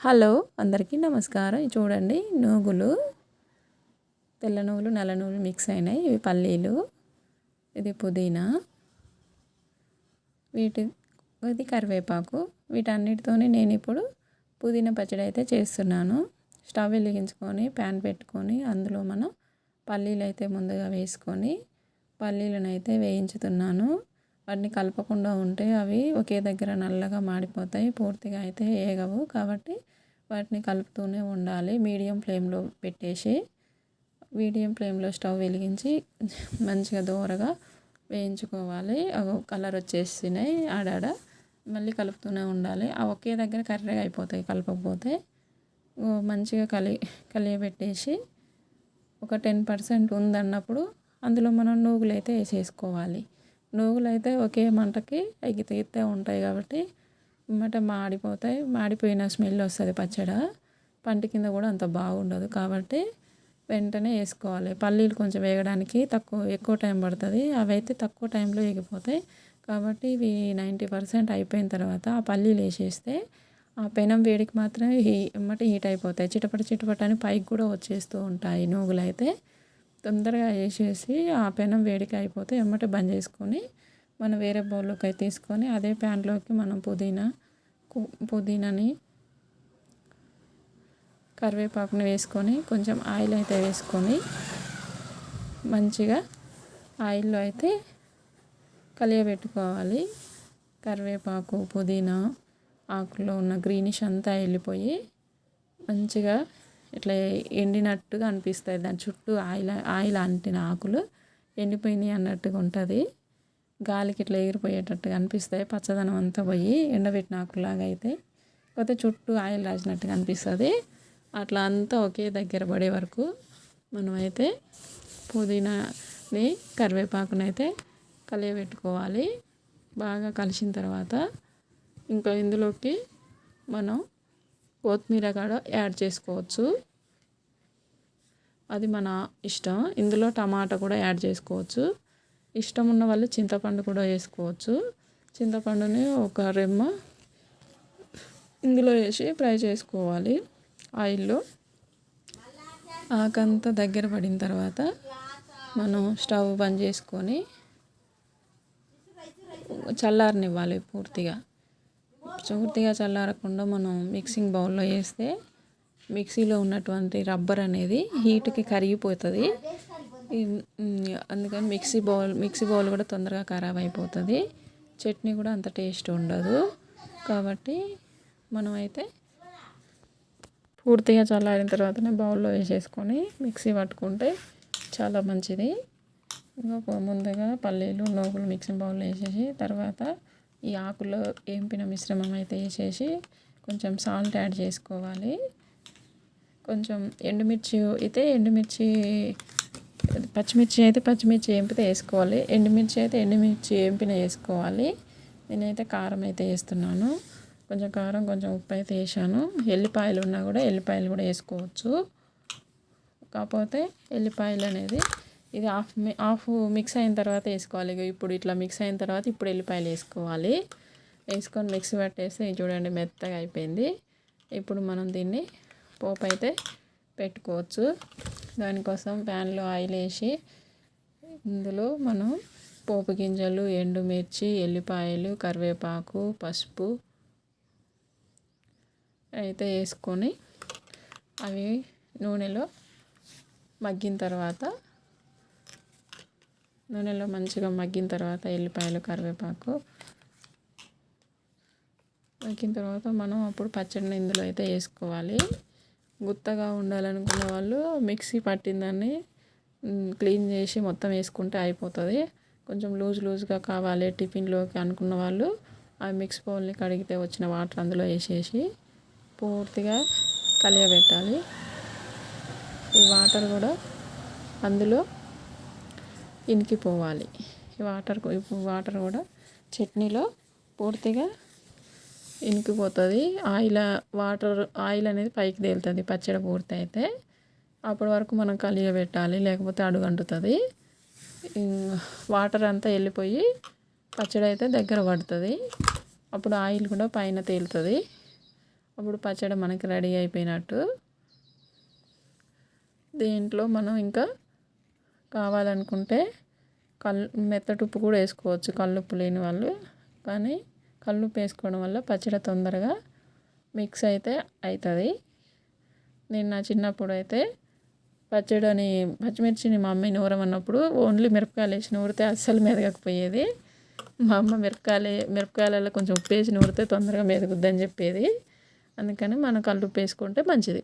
Hello అందరికీ నమస్కారం. చూడండి నూగులు తెల్ల నువ్వులు నల్ల నువ్వులు మిక్స్ అయినాయి. ఇవి పల్లీలు ఇది పుదీనా వీటి ఇది కరివేపాకు. వీటన్నిటితోనే నేను ఇప్పుడు పుదీనా పచ్చడి అయితే చేస్తున్నాను. స్టవ్ వెలిగించుకొని ప్యాన్ పెట్టుకొని అందులో మనం పల్లీలు అయితే ముందుగా వేసుకొని పల్లీలను అయితే వేయించుతున్నాను. వాటిని కలపకుండా ఉంటే అవి ఒకే దగ్గర నల్లగా మాడిపోతాయి. పూర్తిగా అయితే ఏగవు. కాబట్టి వాటిని కలుపుతూనే ఉండాలి. మీడియం ఫ్లేమ్లో పెట్టేసి మీడియం ఫ్లేమ్లో స్టవ్ వెలిగించి మంచిగా దూరగా వేయించుకోవాలి. అవి కలర్ వచ్చేసినాయి. ఆడాడ మళ్ళీ కలుపుతూనే ఉండాలి. ఆ ఒకే దగ్గర కర్రీగా అయిపోతాయి కలపకపోతే. మంచిగా కలి కలియబెట్టేసి ఒక టెన్ పర్సెంట్ ఉందన్నప్పుడు అందులో మనం నూగులు అయితే వేసేసుకోవాలి. నువ్వులు అయితే ఒకే మంటకి అవి తీస్తే ఉంటాయి కాబట్టి ఎమ్మటే మాడిపోతాయి. మాడిపోయిన స్మెల్ వస్తుంది పచ్చడి. పంట కింద కూడా అంత బాగుండదు కాబట్టి వెంటనే వేసుకోవాలి. పల్లీలు కొంచెం వేగడానికి తక్కువ ఎక్కువ టైం పడుతుంది. అవి అయితే తక్కువ టైంలో వేగిపోతాయి. కాబట్టి ఇవి నైంటీ పర్సెంట్ అయిపోయిన తర్వాత ఆ పల్లీలు వేసేస్తే ఆ పెనం వేడికి మాత్రం హీ ఎమ్మటే హీట్ అయిపోతాయి. చిటపట చిటపట అని పైకి కూడా వచ్చేస్తూ ఉంటాయి. నూగులు అయితే తొందరగా వేసేసి ఆ పెనం వేడికి అయిపోతే ఎమ్మటే బంద్ చేసుకొని మనం వేరే బౌల్లోకి అయితే తీసుకొని అదే ప్యాన్లోకి మనం పుదీనా పుదీనాని కరివేపాకుని వేసుకొని కొంచెం ఆయిల్ అయితే వేసుకొని మంచిగా ఆయిల్లో అయితే కలియబెట్టుకోవాలి. కరివేపాకు పుదీనా ఆకులో ఉన్న గ్రీనిష్ అంతా వెళ్ళిపోయి మంచిగా ఇట్లా ఎండినట్టుగా అనిపిస్తుంది దాని చుట్టూ ఆయిల్ ఆయిల్ అంటిన ఆకులు ఎండిపోయినాయి అన్నట్టుగా ఉంటుంది. గాలికి ఇట్లా ఎగిరిపోయేటట్టుగా అనిపిస్తాయి. పచ్చదనం అంతా పోయి ఎండబెట్టిన ఆకులాగా అయితే పోతే చుట్టూ ఆయిల్ రాసినట్టుగా అనిపిస్తుంది. అట్లా అంతా ఒకే దగ్గర పడే వరకు మనమైతే పుదీనాని కరివేపాకునైతే కలియబెట్టుకోవాలి. బాగా కలిసిన తర్వాత ఇంకా ఇందులోకి మనం కొత్తిమీర కూడా యాడ్ చేసుకోవచ్చు. అది మన ఇష్టం. ఇందులో టమాటా కూడా యాడ్ చేసుకోవచ్చు. ఇష్టం ఉన్న వాళ్ళు చింతపండు కూడా వేసుకోవచ్చు. చింతపండుని ఒక రెమ్మ ఇందులో వేసి ఫ్రై చేసుకోవాలి. ఆయిల్లో ఆకంతా దగ్గర పడిన తర్వాత మనం స్టవ్ బంద్ చేసుకొని చల్లారనివ్వాలి పూర్తిగా. పూర్తిగా చల్లారకుండా మనం మిక్సింగ్ బౌల్లో వేస్తే మిక్సీలో ఉన్నటువంటి రబ్బర్ అనేది హీట్కి కరిగిపోతుంది. అందుకని మిక్సీ బౌల్ మిక్సీ బౌల్ కూడా తొందరగా ఖరాబ్ అయిపోతుంది. చట్నీ కూడా అంత టేస్ట్ ఉండదు. కాబట్టి మనమైతే పూర్తిగా చల్లారిన తర్వాతనే బౌల్లో వేసేసుకొని మిక్సీ పట్టుకుంటే చాలా మంచిది. ఇంకా ముందుగా పల్లీలు నోగులు మిక్సింగ్ బౌల్లో వేసేసి తర్వాత ఈ ఆకులో ఏంపిన మిశ్రమం అయితే వేసేసి కొంచెం సాల్ట్ యాడ్ చేసుకోవాలి. కొంచెం ఎండుమిర్చి అయితే ఎండుమిర్చి పచ్చిమిర్చి అయితే పచ్చిమిర్చి ఏంపితే వేసుకోవాలి. ఎండుమిర్చి అయితే ఎండుమిర్చి ఏంపిన వేసుకోవాలి. నేనైతే కారం అయితే వేస్తున్నాను. కొంచెం కారం కొంచెం ఉప్పు అయితే వేసాను. ఎల్లిపాయలు ఉన్నా కూడా ఎల్లిపాయలు కూడా వేసుకోవచ్చు. కాకపోతే ఎల్లిపాయలు అనేది ఇది హాఫ్ హాఫ్ మిక్స్ అయిన తర్వాత వేసుకోవాలి. ఇప్పుడు ఇట్లా మిక్స్ అయిన తర్వాత ఇప్పుడు ఎల్లిపాయలు వేసుకోవాలి. వేసుకొని మిక్స్ పట్టేస్తే చూడండి మెత్తగా అయిపోయింది. ఇప్పుడు మనం దీన్ని పోపు అయితే పెట్టుకోవచ్చు. దానికోసం ప్యాన్లో ఆయిల్ వేసి ఇందులో మనం పోపు గింజలు ఎండుమిర్చి ఎల్లిపాయలు కరివేపాకు పసుపు అయితే వేసుకొని అవి నూనెలో మగ్గిన తర్వాత నూనెలో మంచిగా మగ్గిన తర్వాత ఎల్లిపాయలు కరివేపాకు మగ్గిన తర్వాత మనం అప్పుడు పచ్చడిని ఇందులో అయితే వేసుకోవాలి. గుత్తగా ఉండాలనుకున్న వాళ్ళు మిక్సీ పట్టిందాన్ని క్లీన్ చేసి మొత్తం వేసుకుంటే అయిపోతుంది. కొంచెం లూజ్ లూజ్గా కావాలి టిఫిన్లోకి అనుకున్న వాళ్ళు ఆ మిక్స్ బౌల్ని కడిగితే వచ్చిన వాటర్ అందులో వేసేసి పూర్తిగా కలియబెట్టాలి. ఈ వాటర్ కూడా అందులో ఇనికిపోవాలి ఈ వాటర్ వాటర్ కూడా చట్నీలో పూర్తిగా ఇనికిపోతుంది ఆయిల్ వాటర్ ఆయిల్ అనేది పైకి తేలుతుంది. పచ్చడి పూర్తి అయితే అప్పటి వరకు మనం కలియబెట్టాలి లేకపోతే అడుగంటుతుంది. వాటర్ అంతా వెళ్ళిపోయి పచ్చడి అయితే దగ్గర పడుతుంది. అప్పుడు ఆయిల్ కూడా పైన తేలుతుంది. అప్పుడు పచ్చడి మనకి రెడీ అయిపోయినట్టు. దీంట్లో మనం ఇంకా కావాలనుకుంటే కల్ మెత్తటుప్పు కూడా వేసుకోవచ్చు. కల్లుప్పు లేని వాళ్ళు. కానీ కల్లుప్పు వేసుకోవడం వల్ల పచ్చడి తొందరగా మిక్స్ అయితే అవుతుంది నేను నా చిన్నప్పుడు అయితే పచ్చడిని పచ్చిమిర్చిని మా అమ్మ నూరమన్నప్పుడు ఓన్లీ మిరపకాయలు వేసి నూరితే అస్సలు మెదగకపోయేది. మా అమ్మ మిరపకాయలు మిరపకాయలలో కొంచెం ఉప్పు వేసి నూరితే తొందరగా మెదుగుద్దని చెప్పేది. అందుకని మనం కల్లుప్పు వేసుకుంటే మంచిది.